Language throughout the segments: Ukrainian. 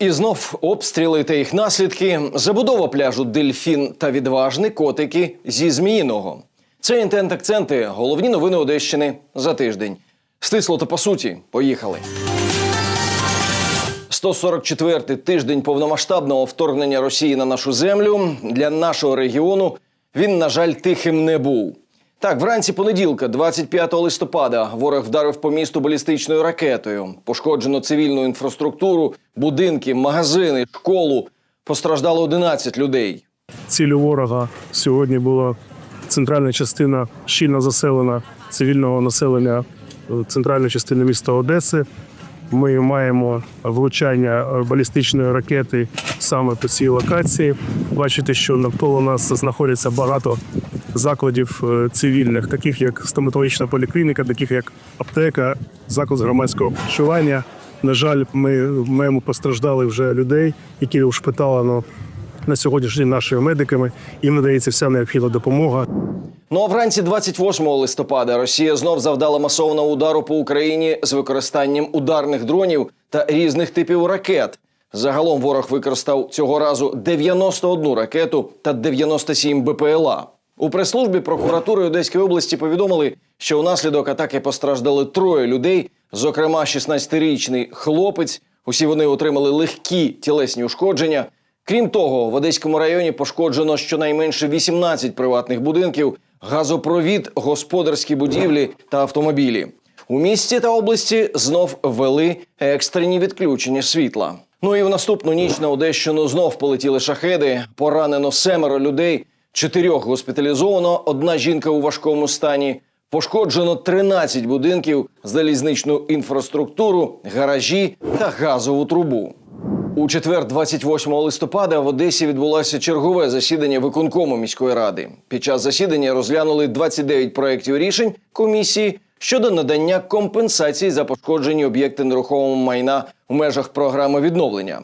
І знов обстріли та їх наслідки, забудова пляжу Дельфін та відважний котики зі Зміїного. Це інтент-акценти, головні новини Одещини за тиждень. Стисло та по суті, поїхали. 144-й тиждень повномасштабного вторгнення Росії на нашу землю для нашого регіону він, на жаль, тихим не був. Так, вранці понеділка, 25 листопада, ворог вдарив по місту балістичною ракетою. Пошкоджено цивільну інфраструктуру, будинки, магазини, школу. Постраждало 11 людей. Ціллю ворога сьогодні була центральна частина щільно заселена цивільного населення е, центральної частини міста Одеси. Ми маємо влучання балістичної ракети саме по цій локації. Бачите, що навколо нас знаходиться багато закладів е, цивільних, таких як стоматологічна поліклініка, таких як аптека, заклад з громадського харчування. На жаль, ми маємо постраждали вже людей, які ушпиталено на сьогоднішній день нашими медиками. Їм надається вся необхідна допомога. Ну а вранці 28 листопада Росія знов завдала масовного удару по Україні з використанням ударних дронів та різних типів ракет. Загалом ворог використав цього разу 91 ракету та 97 БПЛА. У прес-службі прокуратури Одеської області повідомили, що унаслідок атаки постраждали троє людей, зокрема 16-річний хлопець. Усі вони отримали легкі тілесні ушкодження. Крім того, в Одеському районі пошкоджено щонайменше 18 приватних будинків, газопровід, господарські будівлі та автомобілі. У місті та області знов ввели екстрені відключення світла. Ну і в наступну ніч на Одещину знов полетіли шахеди. Поранено семеро людей, чотирьох госпіталізовано, одна жінка у важкому стані. Пошкоджено 13 будинків, залізничну інфраструктуру, гаражі та газову трубу. У четвер, 28 листопада, в Одесі відбулося чергове засідання виконкому міської ради. Під час засідання розглянули 29 проєктів рішень комісії щодо надання компенсацій за пошкоджені об'єкти нерухомого майна у межах програми відновлення.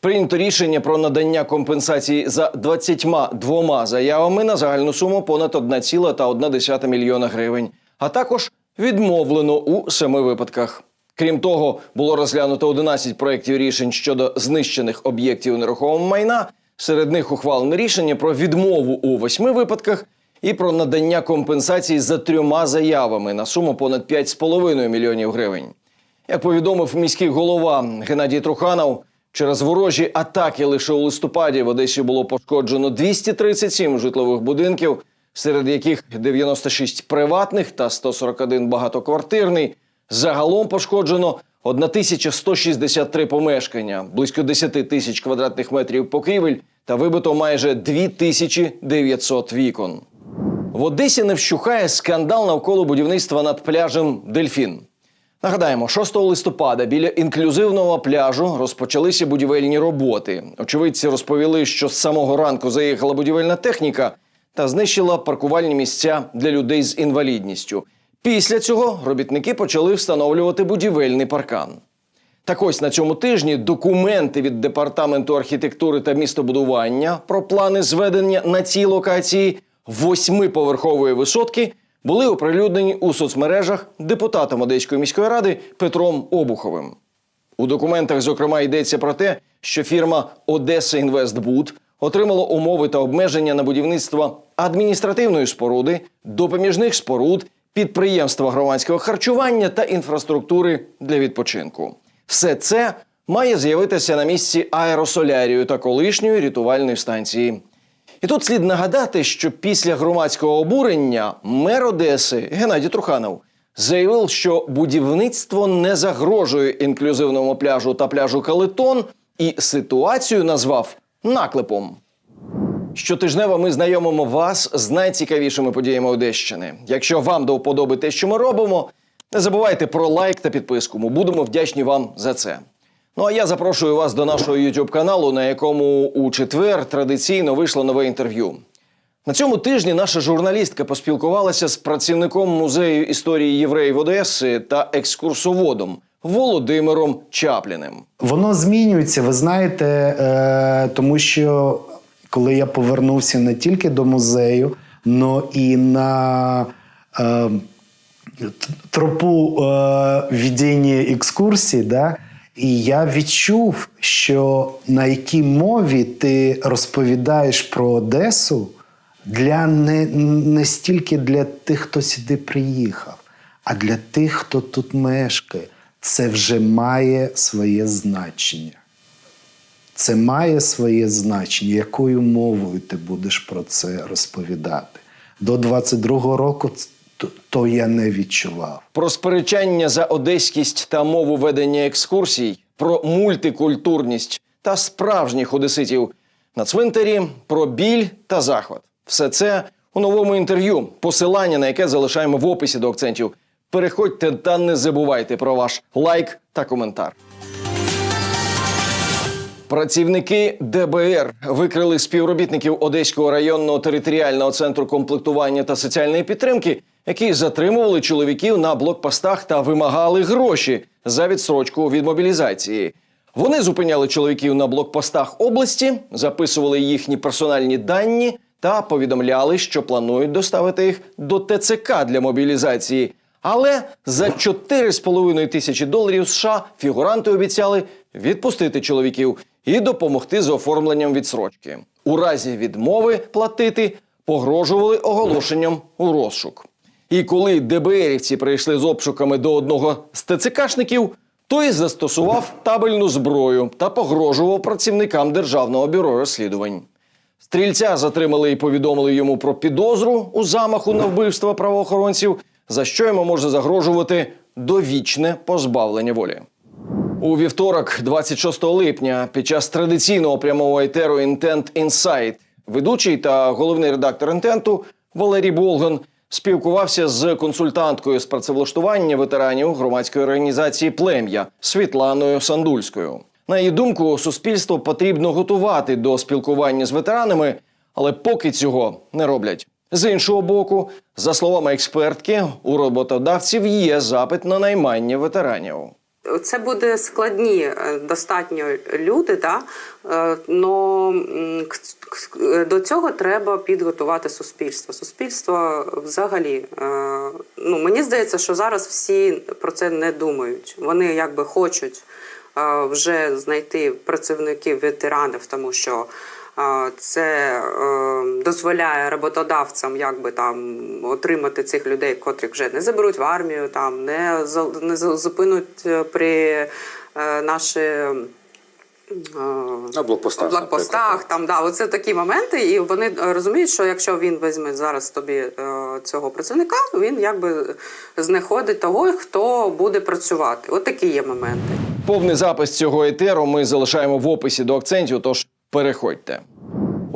Прийнято рішення про надання компенсації за 22 заявами на загальну суму понад 1,1 мільйона гривень, а також відмовлено у семи випадках. Крім того, було розглянуто 11 проєктів рішень щодо знищених об'єктів нерухомого майна. Серед них ухвалене рішення про відмову у восьми випадках і про надання компенсації за трьома заявами на суму понад 5,5 мільйонів гривень. Як повідомив міський голова Геннадій Труханов, через ворожі атаки лише у листопаді в Одесі було пошкоджено 237 житлових будинків, серед яких 96 приватних та 141 багатоквартирний. Загалом пошкоджено 1163 помешкання, близько 10 тисяч квадратних метрів покрівель та вибито майже 2900 вікон. В Одесі не вщухає скандал навколо будівництва над пляжем Дельфін. Нагадаємо, 6 листопада біля інклюзивного пляжу розпочалися будівельні роботи. Очевидці розповіли, що з самого ранку заїхала будівельна техніка та знищила паркувальні місця для людей з інвалідністю. Після цього робітники почали встановлювати будівельний паркан. Так ось на цьому тижні документи від департаменту архітектури та містобудування про плани зведення на цій локації восьмиповерхової висотки були оприлюднені у соцмережах депутатом Одеської міської ради Петром Обуховим. У документах, зокрема, йдеться про те, що фірма Одеса Інвестбуд отримала умови та обмеження на будівництво адміністративної споруди, допоміжних споруд, підприємства громадського харчування та інфраструктури для відпочинку. Все це має з'явитися на місці аеросолярію та колишньої рятувальної станції. І тут слід нагадати, що після громадського обурення мер Одеси Геннадій Труханов заявив, що будівництво не загрожує інклюзивному пляжу та пляжу Калитон, і ситуацію назвав наклепом. Щотижнево ми знайомимо вас з найцікавішими подіями Одещини. Якщо вам до вподоби те, що ми робимо, не забувайте про лайк та підписку. Ми будемо вдячні вам за це. Ну а я запрошую вас до нашого youtube каналу, на якому у четвер традиційно вийшло нове інтерв'ю. На цьому тижні наша журналістка поспілкувалася з працівником музею історії євреїв Одеси та екскурсоводом Володимиром Чапліним. Воно змінюється, ви знаєте, е, тому що коли я повернувся не тільки до музею, але і на е, тропу е, ведення екскурсій, да, І я відчув, що на якій мові ти розповідаєш про Одесу для не, не стільки для тих, хто сюди приїхав, а для тих, хто тут мешкає. Це вже має своє значення. Це має своє значення, якою мовою ти будеш про це розповідати. До 22-го року то, я не відчував. Про сперечання за одеськість та мову ведення екскурсій, про мультикультурність та справжніх одеситів на цвинтарі, про біль та захват. Все це у новому інтерв'ю, посилання на яке залишаємо в описі до акцентів. Переходьте та не забувайте про ваш лайк та коментар. Працівники ДБР викрили співробітників Одеського районного територіального центру комплектування та соціальної підтримки, які затримували чоловіків на блокпостах та вимагали гроші за відсрочку від мобілізації. Вони зупиняли чоловіків на блокпостах області, записували їхні персональні дані та повідомляли, що планують доставити їх до ТЦК для мобілізації. Але за 4,5 тисячі доларів США фігуранти обіцяли відпустити чоловіків і допомогти з оформленням відсрочки. У разі відмови платити погрожували оголошенням у розшук. І коли ДБРівці прийшли з обшуками до одного з ТЦКшників, той застосував табельну зброю та погрожував працівникам Державного бюро розслідувань. Стрільця затримали і повідомили йому про підозру у замаху на вбивство правоохоронців, за що йому може загрожувати довічне позбавлення волі. У вівторок, 26 липня, під час традиційного прямого етеру Intent Insight, ведучий та головний редактор інтенту Валерій Болган спілкувався з консультанткою з працевлаштування ветеранів громадської організації Плем'я Світланою Сандульською. На її думку, суспільство потрібно готувати до спілкування з ветеранами, але поки цього не роблять. З іншого боку, за словами експертки, у роботодавців є запит на наймання ветеранів. Це буде складні е, достатньо люди, да? е, но до цього треба підготувати суспільство. Суспільство взагалі, е, ну мені здається, що зараз всі про це не думають. Вони якби хочуть вже знайти працівників ветеранів, тому що. Це дозволяє роботодавцям якби там отримати цих людей, котрих вже не заберуть в армію, там не за- не зупинуть е, при е, наші. е, На блокпостах, блокпостах, там да, оце такі моменти, і вони розуміють, що якщо він візьме зараз тобі цього працівника, він якби знеходить того, хто буде працювати. От такі є моменти. Повний запис цього етеру ми залишаємо в описі до акцентів, тож переходьте.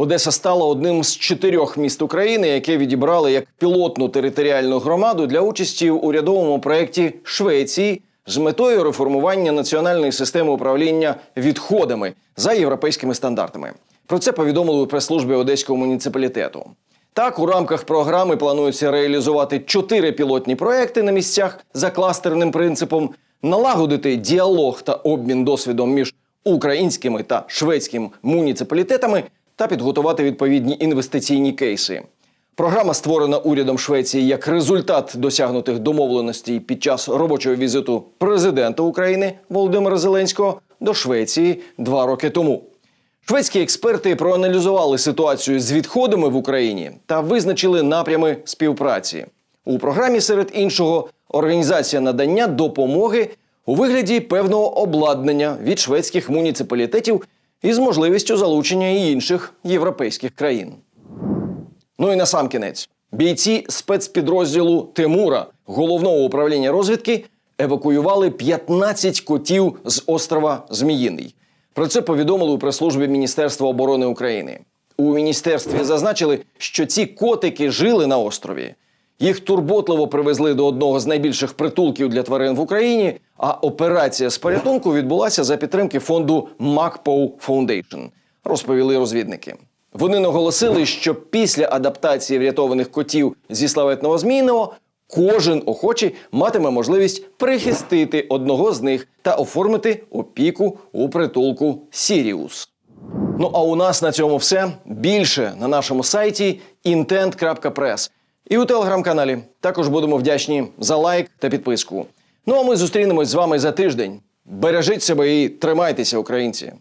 Одеса стала одним з чотирьох міст України, яке відібрали як пілотну територіальну громаду для участі в урядовому проєкті Швеції з метою реформування національної системи управління відходами за європейськими стандартами. Про це повідомили у прес-службі Одеського муніципалітету. Так, у рамках програми планується реалізувати чотири пілотні проекти на місцях за кластерним принципом, налагодити діалог та обмін досвідом між українськими та шведськими муніципалітетами та підготувати відповідні інвестиційні кейси. Програма створена урядом Швеції як результат досягнутих домовленостей під час робочого візиту президента України Володимира Зеленського до Швеції два роки тому. Шведські експерти проаналізували ситуацію з відходами в Україні та визначили напрями співпраці. У програмі, серед іншого, організація надання допомоги у вигляді певного обладнання від шведських муніципалітетів із можливістю залучення і інших європейських країн. Ну і на сам кінець. Бійці спецпідрозділу Тимура головного управління розвідки евакуювали 15 котів з острова Зміїний. Про це повідомили у прес-службі Міністерства оборони України. У міністерстві зазначили, що ці котики жили на острові. Їх турботливо привезли до одного з найбільших притулків для тварин в Україні. А операція з порятунку відбулася за підтримки фонду MacPow Foundation, розповіли розвідники. Вони наголосили, що після адаптації врятованих котів зі славетного Зміїного кожен охочий матиме можливість прихистити одного з них та оформити опіку у притулку Сіріус. Ну а у нас на цьому все. Більше на нашому сайті intent.press і у телеграм-каналі. Також будемо вдячні за лайк та підписку. Ну а ми зустрінемось з вами за тиждень. Бережіть себе і тримайтеся, українці.